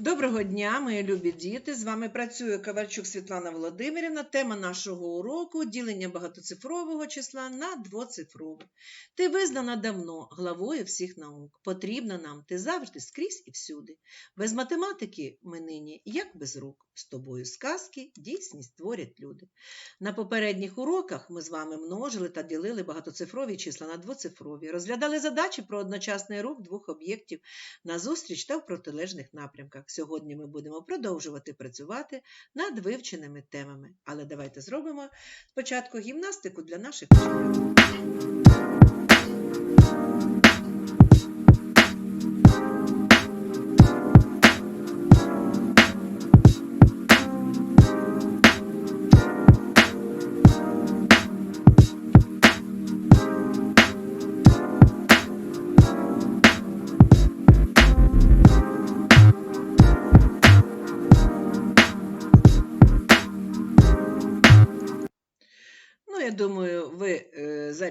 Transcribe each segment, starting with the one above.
Доброго дня, мої любі діти! З вами працює Ковальчук Світлана Володимирівна. Тема нашого уроку ділення багатоцифрового числа на двоцифрове. Ти визнана давно главою всіх наук. Потрібна нам ти завжди скрізь і всюди. Без математики ми нині, як без рук. З тобою сказки дійсність творять люди. На попередніх уроках ми з вами множили та ділили багатоцифрові числа на двоцифрові, розглядали задачі про одночасний рух двох об'єктів на зустріч та в протилежних напрямках. Сьогодні ми будемо продовжувати працювати над вивченими темами. Але давайте зробимо спочатку гімнастику для наших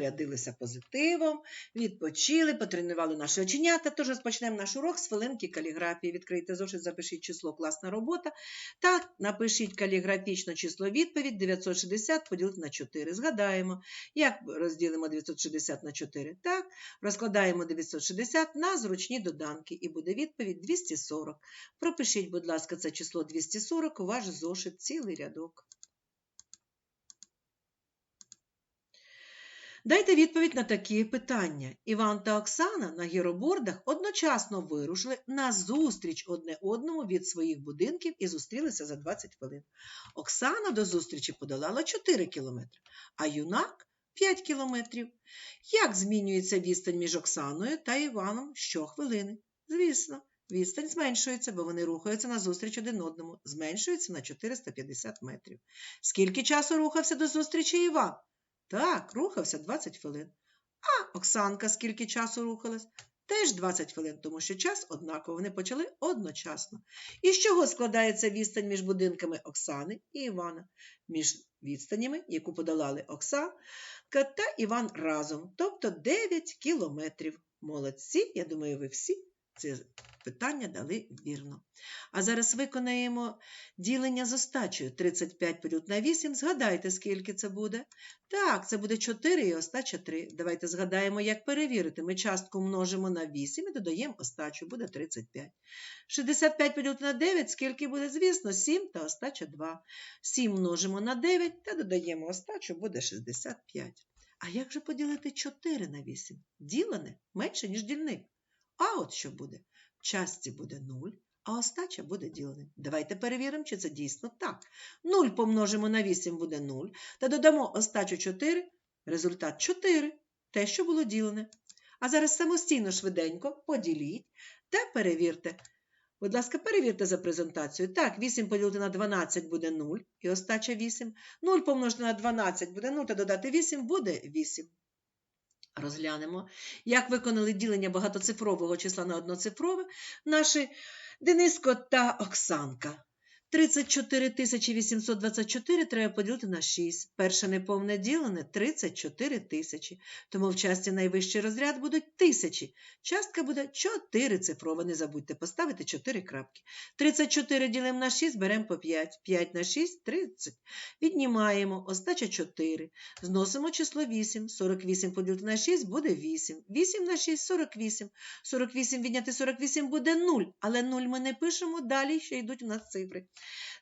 зарядилися позитивом, відпочили, потренували наші оченята. Тож розпочнемо наш урок з хвилинки каліграфії. Відкрийте зошит, запишіть число класна робота та напишіть каліграфічно число відповідь 960 поділити на 4. Згадаємо, як розділимо 960 на 4. Так, розкладаємо 960 на зручні доданки і буде відповідь 240. Пропишіть, будь ласка, це число 240 у ваш зошит цілий рядок. Дайте відповідь на такі питання. Іван та Оксана на гіробордах одночасно вирушили на зустріч одне одному від своїх будинків і зустрілися за 20 хвилин. Оксана до зустрічі подолала 4 кілометри, а юнак 5 кілометрів. Як змінюється відстань між Оксаною та Іваном щохвилини? Звісно, відстань зменшується, бо вони рухаються на зустріч один одному. Зменшується на 450 метрів. Скільки часу рухався до зустрічі Іван? Так, рухався 20 хвилин. А Оксанка скільки часу рухалась? Теж 20 хвилин, тому що час однаково вони почали одночасно. І з чого складається відстань між будинками Оксани і Івана? Між відстанями, яку подолали Оксанка та Іван разом, тобто 9 кілометрів. Молодці, я думаю, ви всі це питання дали вірно. А зараз виконаємо ділення з остачею. 35 поділити на 8. Згадайте, скільки це буде. Так, це буде 4 і остача 3. Давайте згадаємо, як перевірити. Ми частку множимо на 8 і додаємо остачу, буде 35. 65 поділити на 9, скільки буде, звісно, 7 та остача 2. 7 множимо на 9 та додаємо остачу, буде 65. А як же поділити 4 на 8? Ділене менше, ніж дільник. А от що буде? Частці буде 0, а остача буде діленим. Давайте перевіримо, чи це дійсно так. 0 помножимо на 8 буде 0, та додамо остачу 4, результат 4, те, що було ділене. А зараз самостійно швиденько поділіть та перевірте. Будь ласка, перевірте за презентацією. Так, 8 поділити на 12 буде 0, і остача 8. 0 помножити на 12 буде 0, та додати 8 буде 8. Розглянемо, як виконали ділення багатоцифрового числа на одноцифрове наші Дениско та Оксанка. 34 824 треба поділити на 6. Перше неповне ділене 34 тисячі. Тому в часті найвищий розряд будуть тисячі. Частка буде 4 цифрова. Не забудьте поставити 4 крапки. 34 ділимо на 6, беремо по 5. 5 на 6 – 30. Віднімаємо остача 4. Зносимо число 8. 48 поділити на 6 буде 8. 8 на 6 – 48. 48 відняти 48 буде 0. Але 0 ми не пишемо, далі ще йдуть у нас цифри.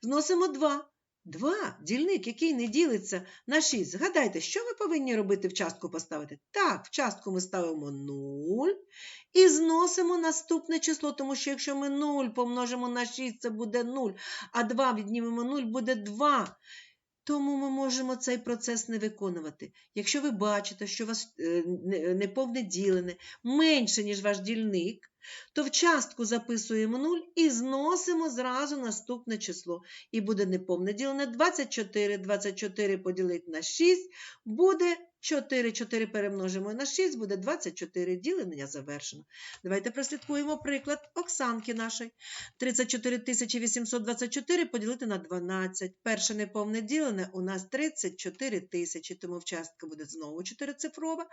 Зносимо 2. 2. Дільник, який не ділиться на 6. Згадайте, що ви повинні робити в частку поставити? Так, в частку ми ставимо 0 і зносимо наступне число, тому що якщо ми 0 помножимо на 6, це буде 0, а 2 віднімемо 0, буде 2. Тому ми можемо цей процес не виконувати. Якщо ви бачите, що у вас е, неповне ділене менше, ніж ваш дільник, то в частку записуємо 0 і зносимо зразу наступне число. І буде неповне ділене 24. 24 поділити на 6 буде 4. 4 перемножимо на 6, буде 24. Ділення завершено. Давайте прослідкуємо приклад Оксанки нашої. 34 824 поділити на 12. Перше неповне ділене у нас 34 тисячі, тому в частка буде знову 4-цифрова.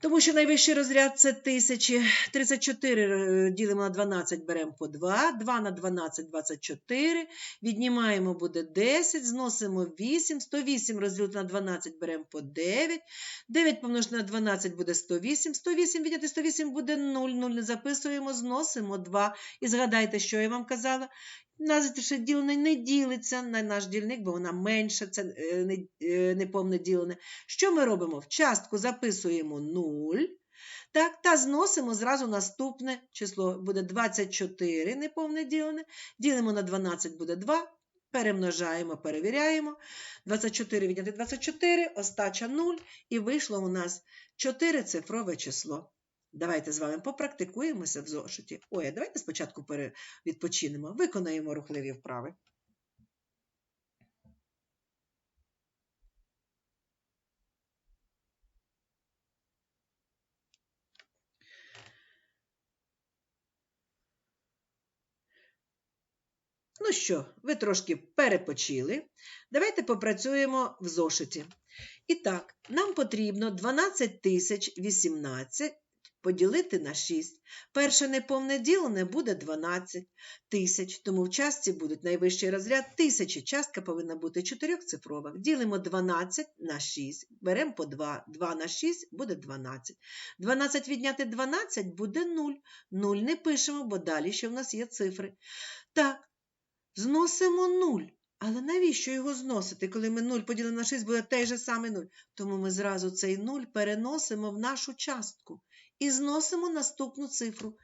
Тому що найвищий розряд це тисячі. 34 е, ділимо на 12, беремо по 2. 2 на 12 – 24. Віднімаємо буде 10, зносимо 8. 108 розділити на 12 беремо по 9. 9 помножити на 12 буде 108. 108 відняти 108 буде 0. 0 не записуємо, зносимо 2. І згадайте, що я вам казала. Наше ділене не ділиться на наш дільник, бо вона менша, це е, е, неповне ділене. Що ми робимо? В частку записуємо 0, так, та зносимо зразу наступне число. Буде 24 неповне ділене. Ділимо на 12 буде 2. Перемножаємо, перевіряємо. 24 відняти 24, остача 0, і вийшло у нас 4-цифрове число. Давайте з вами попрактикуємося в зошиті. Ой, а давайте спочатку відпочинемо, виконаємо рухливі вправи. Ну що, ви трошки перепочили. Давайте попрацюємо в зошиті. І так, нам потрібно 12 тисяч 18 поділити на 6. Перше неповне ділене буде 12 тисяч, тому в частці буде найвищий розряд тисячі. Частка повинна бути чотирьохцифрова. Ділимо 12 на 6, беремо по 2. 2 на 6 буде 12. 12 відняти 12 буде 0. 0 не пишемо, бо далі ще в нас є цифри. Так, зносимо 0. Але навіщо його зносити, коли ми 0 поділимо на 6, буде той же самий 0? Тому ми зразу цей 0 переносимо в нашу частку і зносимо наступну цифру.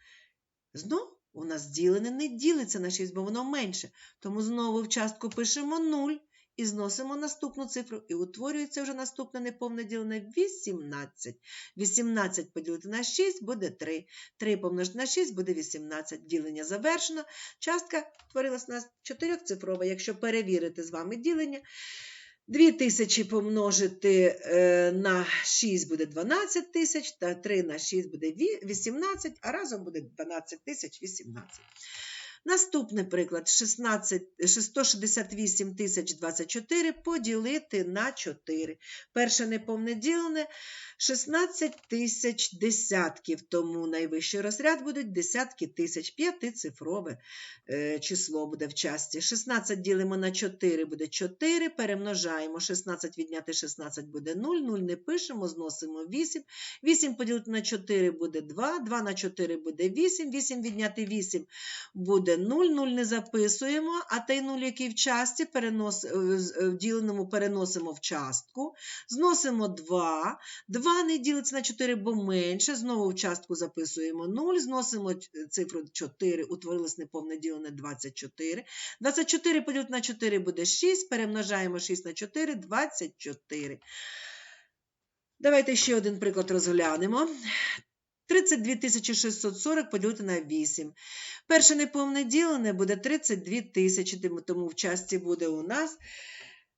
Знов у нас ділене не ділиться на 6, бо воно менше. Тому знову в частку пишемо 0 і зносимо наступну цифру. І утворюється вже наступне неповне ділене 18. 18 поділити на 6 буде 3. 3 помножити на 6 буде 18. Ділення завершено. Частка творилась у нас чотирьохцифрова. Якщо перевірити з вами ділення, 2000 помножити е, на 6 буде 12 тисяч, та 3 на 6 буде ві- 18, а разом буде 12 тисяч 18. Наступний приклад. 16, 168 тисяч 24 поділити на 4. Перше неповне ділене 16 тисяч десятків, тому найвищий розряд будуть десятки тисяч, п'ятицифрове е, число буде в часті. 16 ділимо на 4 буде 4, перемножаємо. 16 відняти 16 буде 0, 0 не пишемо, зносимо 8. 8 поділити на 4 буде 2, 2 на 4 буде 8, 8 відняти 8 буде 0, 0 не записуємо, а той 0, який в часті, перенос, е, е, в діленому переносимо в частку, зносимо 2, 2 не ділиться на 4, бо менше, знову в частку записуємо 0, зносимо цифру 4, утворилось неповне ділене 24. 24 поділити на 4 буде 6, перемножаємо 6 на 4, 24. Давайте ще один приклад розглянемо. 32 640 поділити на 8. Перше неповне ділене буде 32 тисячі, тому в частці буде у нас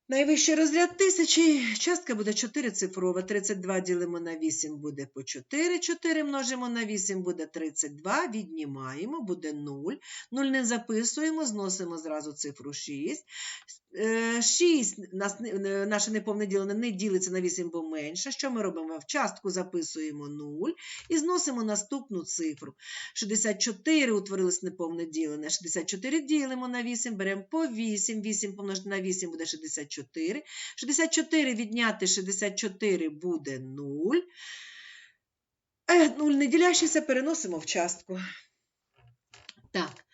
найвищий розряд тисячі. Частка буде 4 цифрова. 32 ділимо на 8 буде по 4. 4 множимо на 8 буде 32. Віднімаємо, буде 0. 0 не записуємо, зносимо зразу цифру 6. 6 нас, не- не- наше неповне ділене не ділиться на 8, бо менше. Що ми робимо? В частку записуємо 0 і зносимо наступну цифру. 64 утворилось неповне ділене. 64 ділимо на 8, беремо по 8. 8 помножити на 8 буде 64. 64 відняти 64 буде 0. Е, 0 не ділящийся переносимо в частку. Так.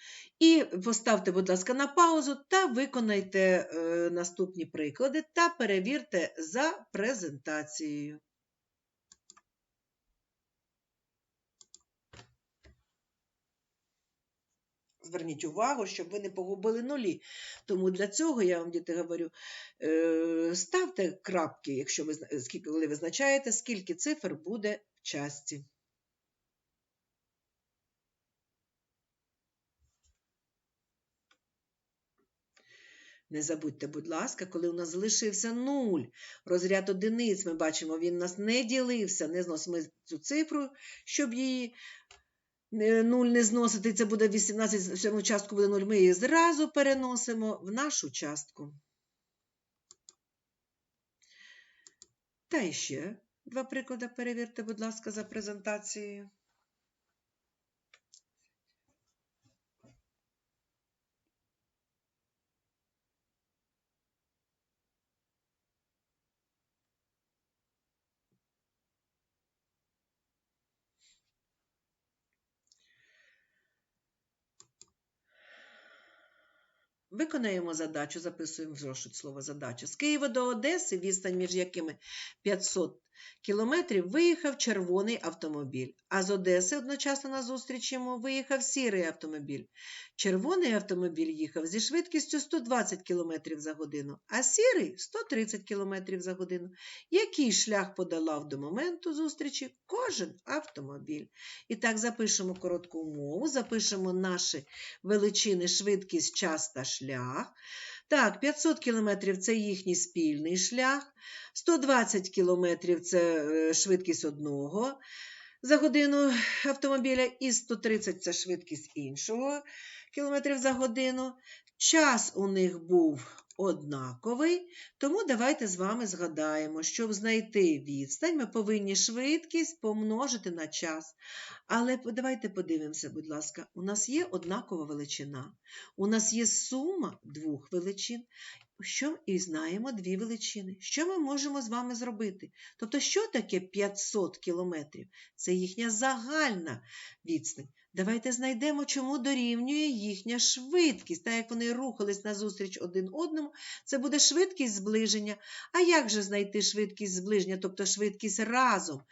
І поставте, будь ласка, на паузу та виконайте е, наступні приклади та перевірте за презентацією. Зверніть увагу, щоб ви не погубили нулі. Тому для цього я вам, діти, говорю, е, ставте крапки, якщо ви коли визначаєте, скільки цифр буде в часті. Не забудьте, будь ласка, коли у нас залишився 0, розряд одиниць, ми бачимо, він нас не ділився, не зносимо цю цифру, щоб її 0 не зносити, це буде 18, в частку буде 0, ми її зразу переносимо в нашу частку. Та ще Два приклади перевірте, будь ласка, за презентацією. Виконаємо задачу, записуємо в зошит слово задача. З Києва до Одеси, відстань між якими 500 кілометрів, виїхав червоний автомобіль, а з Одеси одночасно на зустріч йому виїхав сірий автомобіль. Червоний автомобіль їхав зі швидкістю 120 км за годину, а сірий 130 км за годину. Який шлях подолав до моменту зустрічі кожен автомобіль? І так запишемо коротку умову, запишемо наші величини швидкість, час та шлях. Так, 500 кілометрів це їхній спільний шлях, 120 км це е, швидкість одного за годину автомобіля, і 130 це швидкість іншого кілометрів за годину. Час у них був однаковий, тому давайте з вами згадаємо, щоб знайти відстань, ми повинні швидкість помножити на час. Але давайте подивимося, будь ласка, у нас є однакова величина, у нас є сума двох величин, що і знаємо дві величини. Що ми можемо з вами зробити? Тобто, що таке 500 кілометрів? Це їхня загальна відстань. Давайте знайдемо, чому дорівнює їхня швидкість. Так як вони рухались назустріч один одному, це буде швидкість зближення. А як же знайти швидкість зближення, тобто швидкість разом?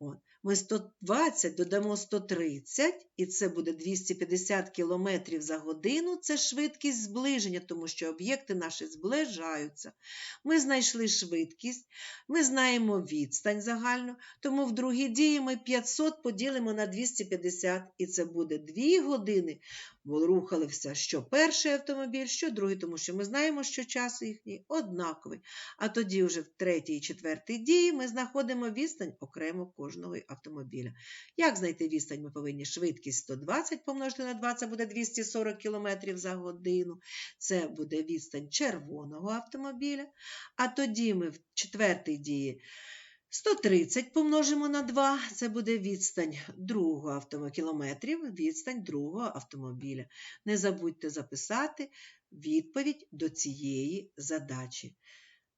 От. Ми 120 додамо 130, і це буде 250 км за годину. Це швидкість зближення, тому що об'єкти наші зближаються. Ми знайшли швидкість, ми знаємо відстань загальну, тому в другій дії ми 500 поділимо на 250, і це буде 2 години. Бо рухався що перший автомобіль, що другий, тому що ми знаємо, що час їхній однаковий. А тоді вже в третій і четвертій дії ми знаходимо відстань окремо кожного автомобіля. Як знайти відстань? Ми повинні швидкість 120 помножити на 2, це буде 240 км за годину. Це буде відстань червоного автомобіля. А тоді ми в четвертій дії 130 помножимо на 2, це буде відстань другого автомобіля, кілометрів, відстань другого автомобіля. Не забудьте записати відповідь до цієї задачі.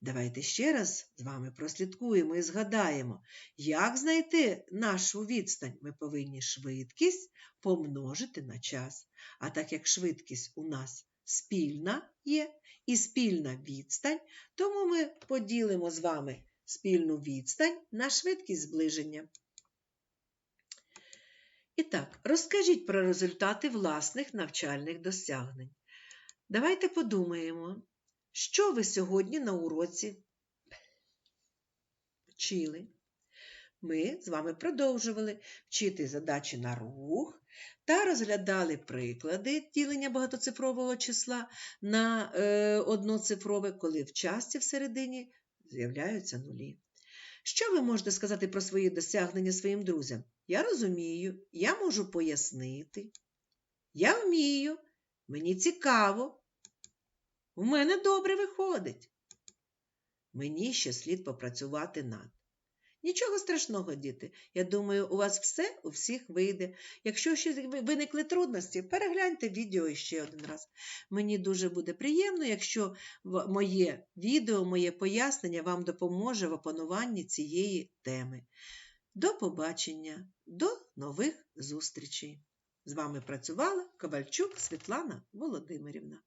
Давайте ще раз з вами прослідкуємо і згадаємо, як знайти нашу відстань. Ми повинні швидкість помножити на час. А так як швидкість у нас спільна є і спільна відстань, тому ми поділимо з вами спільну відстань на швидкість зближення. І так, розкажіть про результати власних навчальних досягнень. Давайте подумаємо, що ви сьогодні на уроці вчили. Ми з вами продовжували вчити задачі на рух та розглядали приклади ділення багатоцифрового числа на е, одноцифрове, коли в часті всередині з'являються нулі. Що ви можете сказати про свої досягнення своїм друзям? Я розумію, я можу пояснити. Я вмію, мені цікаво. У мене добре виходить. Мені ще слід попрацювати над. Нічого страшного, діти. Я думаю, у вас все у всіх вийде. Якщо ще виникли трудності, перегляньте відео ще один раз. Мені дуже буде приємно, якщо моє відео, моє пояснення вам допоможе в опануванні цієї теми. До побачення, до нових зустрічей! З вами працювала Ковальчук Світлана Володимирівна.